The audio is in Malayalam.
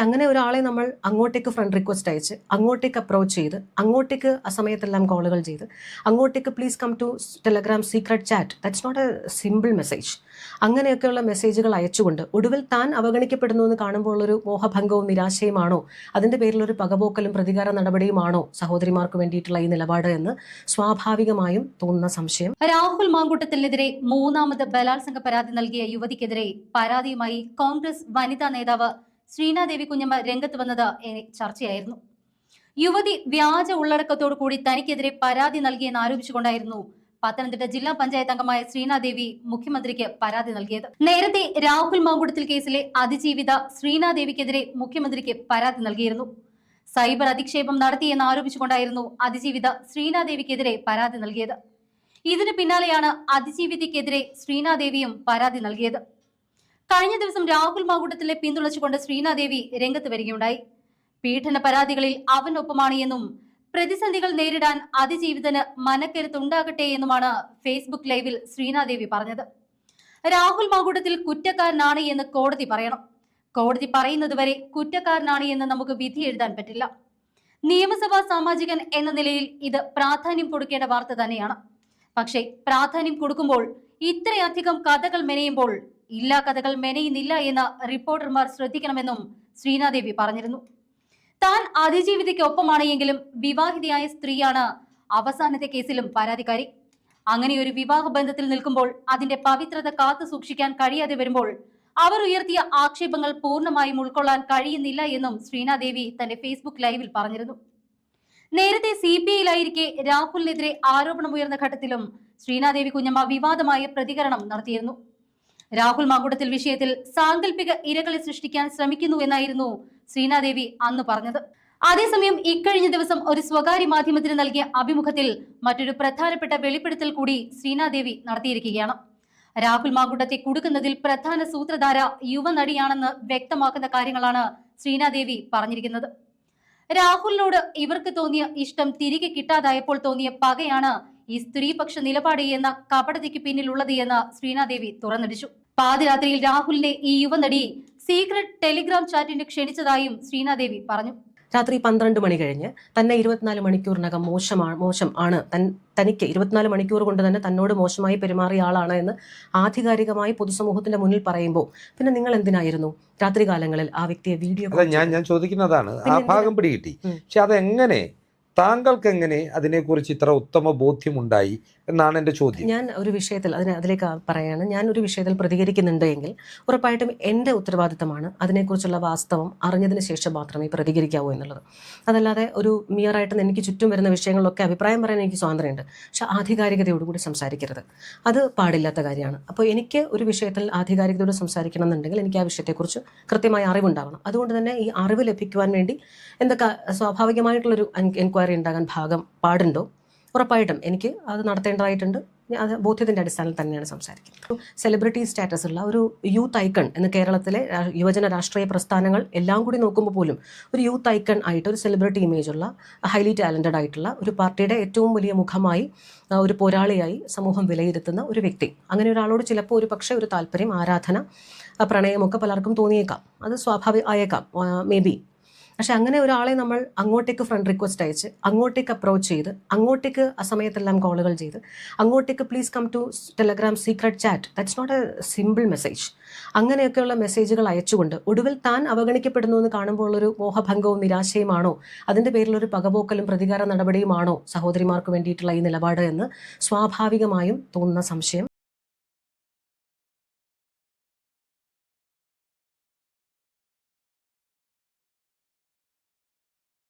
അങ്ങനെ ഒരാളെ നമ്മൾ അങ്ങോട്ടേക്ക് ഫ്രണ്ട് റിക്വസ്റ്റ് അയച്ച് അങ്ങോട്ടേക്ക് അപ്രോച്ച് ചെയ്ത് അങ്ങോട്ടേക്ക് ആ സമയത്തെല്ലാം കോളുകൾ ചെയ്ത് അങ്ങോട്ടേക്ക് please come to Telegram secret chat that's not a simple message അങ്ങനെയൊക്കെയുള്ള മെസ്സേജുകൾ അയച്ചുകൊണ്ട് ഒടുവിൽ താൻ അവഗണിക്കപ്പെടുന്നു എന്ന് കാണുമ്പോൾ ഉള്ളൊരു മോഹഭംഗവും നിരാശയുമാണോ? അതിന്റെ പേരിൽ ഒരു പകപോക്കലും പ്രതികാര നടപടിയുമാണോ സഹോദരിമാർക്ക് വേണ്ടിയിട്ടുള്ള ഈ നിലപാട് എന്ന് സ്വാഭാവികമായും തോന്നുന്ന സംശയം. രാഹുൽ മാങ്കൂട്ടത്തിനെതിരെ മൂന്നാമത് ബലാത്സംഗ പരാതി നൽകിയ യുവതിക്കെതിരെ പരാതിയുമായി കോൺഗ്രസ് വനിതാ നേതാവ് ശ്രീനാദേവി കുഞ്ഞമ്മ രംഗത്ത് വന്നത് ചർച്ചയായിരുന്നു. യുവതി വ്യാജ ഉള്ളടക്കത്തോടു കൂടി തനിക്കെതിരെ പരാതി നൽകിയെന്ന് ആരോപിച്ചുകൊണ്ടായിരുന്നു പത്തനംതിട്ട ജില്ലാ പഞ്ചായത്ത് അംഗമായ ശ്രീനാദേവി മുഖ്യമന്ത്രിക്ക് പരാതി നൽകിയത്. നേരത്തെ രാഹുൽ മാങ്കുടത്തിൽ കേസിലെ അതിജീവിത ശ്രീനാദേവിക്കെതിരെ മുഖ്യമന്ത്രിക്ക് പരാതി നൽകിയിരുന്നു. സൈബർ അധിക്ഷേപം നടത്തിയെന്ന് ആരോപിച്ചുകൊണ്ടായിരുന്നു അതിജീവിത ശ്രീനാദേവിക്കെതിരെ പരാതി നൽകിയത്. ഇതിനു പിന്നാലെയാണ് അതിജീവിതയ്ക്കെതിരെ ശ്രീനാദേവിയും പരാതി നൽകിയത്. കഴിഞ്ഞ ദിവസം രാഹുൽ മാകൂട്ടത്തിലെ പിന്തുണച്ചുകൊണ്ട് ശ്രീനാദേവി രംഗത്ത് വരികയുണ്ടായി. പീഡന പരാതികളിൽ അവനൊപ്പമാണ് എന്നും പ്രതിസന്ധികൾ നേരിടാൻ അതിജീവിതന് മനക്കരുത്തുണ്ടാകട്ടെ എന്നുമാണ് ഫേസ്ബുക്ക് ലൈവിൽ ശ്രീനാദേവി പറഞ്ഞത്. രാഹുൽ മാകൂട്ടത്തിൽ കുറ്റക്കാരനാണ് എന്ന് കോടതി പറയണം. കോടതി പറയുന്നത് വരെ കുറ്റക്കാരനാണ് എന്ന് നമുക്ക് വിധി എഴുതാൻ പറ്റില്ല. നിയമസഭാ സാമാജികൻ എന്ന നിലയിൽ ഇത് പ്രാധാന്യം കൊടുക്കേണ്ട വാർത്ത തന്നെയാണ്. പക്ഷേ പ്രാധാന്യം കൊടുക്കുമ്പോൾ ഇത്രയധികം കഥകൾ മെനയുമ്പോൾ ഇല്ലാ കഥകൾ മെനയുന്നില്ല എന്ന് റിപ്പോർട്ടർമാർ ശ്രദ്ധിക്കണമെന്നും ശ്രീനാദേവി പറഞ്ഞിരുന്നു. താൻ അതിജീവിതയ്ക്കൊപ്പമാണ് എങ്കിലും വിവാഹിതയായ സ്ത്രീയാണ് അവസാനത്തെ കേസിലും പരാതിക്കാരി. അങ്ങനെ ഒരു വിവാഹ ബന്ധത്തിൽ നിൽക്കുമ്പോൾ അതിന്റെ പവിത്രത കാത്തു സൂക്ഷിക്കാൻ കഴിയാതെ വരുമ്പോൾ അവർ ഉയർത്തിയ ആക്ഷേപങ്ങൾ പൂർണമായും ഉൾക്കൊള്ളാൻ കഴിയുന്നില്ല എന്നും ശ്രീനാദേവി തന്റെ ഫേസ്ബുക്ക് ലൈവിൽ പറഞ്ഞിരുന്നു. നേരത്തെ സി പി ഐയിലായിരിക്കെ രാഹുലിനെതിരെ ആരോപണമുയർന്ന ഘട്ടത്തിലും ശ്രീനാദേവി കുഞ്ഞമ്മ വിവാദമായ പ്രതികരണം നടത്തിയിരുന്നു. രാഹുൽ മാങ്കുടത്തിൽ വിഷയത്തിൽ സാങ്കല്പിക ഇരകളെ സൃഷ്ടിക്കാൻ ശ്രമിക്കുന്നു എന്നായിരുന്നു ശ്രീനാദേവി അന്ന് പറഞ്ഞത്. അതേസമയം ഇക്കഴിഞ്ഞ ദിവസം ഒരു സ്വകാര്യ മാധ്യമത്തിന് നൽകിയ അഭിമുഖത്തിൽ മറ്റൊരു പ്രധാനപ്പെട്ട വെളിപ്പെടുത്തൽ കൂടി ശ്രീനാദേവി നടത്തിയിരിക്കുകയാണ്. രാഹുൽ മാകുടത്തെ കുടുക്കുന്നതിൽ പ്രധാന സൂത്രധാര യുവനടിയാണെന്ന് വ്യക്തമാക്കുന്ന കാര്യങ്ങളാണ് ശ്രീനാദേവി പറഞ്ഞിരിക്കുന്നത്. രാഹുലിനോട് ഇവർക്ക് തോന്നിയ ഇഷ്ടം തിരികെ കിട്ടാതായപ്പോൾ തോന്നിയ പകയാണ് ഈ സ്ത്രീപക്ഷ നിലപാട് എന്ന കപടതയ്ക്ക് പിന്നിലുള്ളത് എന്ന് ശ്രീനാദേവി തുറന്നടിച്ചു. പാതിരാത്രിയിൽ രാഹുലിനെ ഈ യുവനടി സീക്രട്ട് ടെലിഗ്രാം ചാറ്റിന് ക്ഷണിച്ചതായും ശ്രീനാദേവി പറഞ്ഞു. രാത്രി പന്ത്രണ്ട് മണി കഴിഞ്ഞ് തന്നെ ഇരുപത്തിനാല് മണിക്കൂറിനകം മോശമാണ് മോശം ആണ്. തൻ തനിക്ക് ഇരുപത്തിനാല് മണിക്കൂർ കൊണ്ട് തന്നെ തന്നോട് മോശമായി പെരുമാറിയ ആളാണ് എന്ന് ആധികാരികമായി പൊതുസമൂഹത്തിന്റെ മുന്നിൽ പറയുമ്പോൾ പിന്നെ നിങ്ങൾ എന്തിനായിരുന്നു? രാത്രികാലങ്ങളിൽ ആ വ്യക്തിയെ വീഡിയോ ഞാൻ ഞാൻ ചോദിക്കുന്നതാണ്. ആ ഭാഗം പിടികിട്ടി. കിട്ടി പക്ഷെ അതെങ്ങനെ താങ്കൾക്ക് എങ്ങനെ അതിനെക്കുറിച്ച് ഇത്ര ഉത്തമ ബോധ്യമുണ്ടായി എന്നാണ് എന്റെ ചോദ്യം. ഞാൻ ഒരു വിഷയത്തിൽ അതിന് അതിലേക്ക് പറയാണ്. ഞാൻ ഒരു വിഷയത്തിൽ പ്രതികരിക്കുന്നുണ്ട് എങ്കിൽ ഉറപ്പായിട്ടും എന്റെ ഉത്തരവാദിത്തമാണ് അതിനെക്കുറിച്ചുള്ള വാസ്തവം അറിഞ്ഞതിന് ശേഷം മാത്രമേ പ്രതികരിക്കാവൂ എന്നുള്ളത്. അതല്ലാതെ ഒരു മിയറായിട്ട് എനിക്ക് ചുറ്റും വരുന്ന വിഷയങ്ങളിലൊക്കെ അഭിപ്രായം പറയാൻ എനിക്ക് സ്വാതന്ത്ര്യമുണ്ട്. പക്ഷെ ആധികാരികതയോടുകൂടി സംസാരിക്കരുത്. അത് പാടില്ലാത്ത കാര്യമാണ്. അപ്പോൾ എനിക്ക് ഒരു വിഷയത്തിൽ ആധികാരികതയോട് സംസാരിക്കണം എന്നുണ്ടെങ്കിൽ എനിക്ക് ആ വിഷയത്തെക്കുറിച്ച് കൃത്യമായ അറിവുണ്ടാവണം. അതുകൊണ്ട് തന്നെ ഈ അറിവ് ലഭിക്കുവാൻ വേണ്ടി എന്തൊക്കെ സ്വാഭാവികമായിട്ടുള്ളൊരു എൻക്വയറി ഉണ്ടാകാൻ ഭാഗം പാടുണ്ടോ? ഉറപ്പായിട്ടും എനിക്ക് അത് നടത്തേണ്ടതായിട്ടുണ്ട്. അത് ബോധ്യത്തിന്റെ അടിസ്ഥാനത്തിൽ തന്നെയാണ് സംസാരിക്കുന്നത്. സെലിബ്രിറ്റി സ്റ്റാറ്റസ് ഉള്ള ഒരു യൂത്ത് ഐക്കൺ എന്ന് കേരളത്തിലെ യുവജന രാഷ്ട്രീയ പ്രസ്ഥാനങ്ങൾ എല്ലാം കൂടി നോക്കുമ്പോൾ പോലും ഒരു യൂത്ത് ഐക്കൺ ആയിട്ട് ഒരു സെലിബ്രിറ്റി ഇമേജ് ഉള്ള ഹൈലി ടാലന്റഡ് ആയിട്ടുള്ള ഒരു പാർട്ടിയുടെ ഏറ്റവും വലിയ മുഖമായി ഒരു പോരാളിയായി സമൂഹം വിലയിരുത്തുന്ന ഒരു വ്യക്തി. അങ്ങനെ ഒരാളോട് ചിലപ്പോൾ ഒരു പക്ഷേ ഒരു താല്പര്യം ആരാധന പ്രണയമൊക്കെ പലർക്കും തോന്നിയേക്കാം. അത് സ്വാഭാവിക ആയേക്കാം. മേ ബി പക്ഷെ അങ്ങനെ ഒരാളെ നമ്മൾ അങ്ങോട്ടേക്ക് ഫ്രണ്ട് റിക്വസ്റ്റ് അയച്ച് അങ്ങോട്ടേക്ക് അപ്രോച്ച് ചെയ്ത് അങ്ങോട്ടേക്ക് ആ സമയത്തെല്ലാം കോളുകൾ ചെയ്ത് അങ്ങോട്ടേക്ക് please come to Telegram secret chat that's not a simple message അങ്ങനെയൊക്കെയുള്ള മെസ്സേജുകൾ അയച്ചുകൊണ്ട് ഒടുവിൽ താൻ അവഗണിക്കപ്പെടുന്നു എന്ന് കാണുമ്പോൾ ഒരു മോഹഭംഗവും നിരാശയുമാണോ? അതിന്റെ പേരിലൊരു പകപോക്കലും പ്രതികാര നടപടിയുമാണോ സഹോദരിമാർക്ക് വേണ്ടിയിട്ടുള്ള ഈ നിലപാട് എന്ന് സ്വാഭാവികമായും തോന്നുന്ന സംശയം.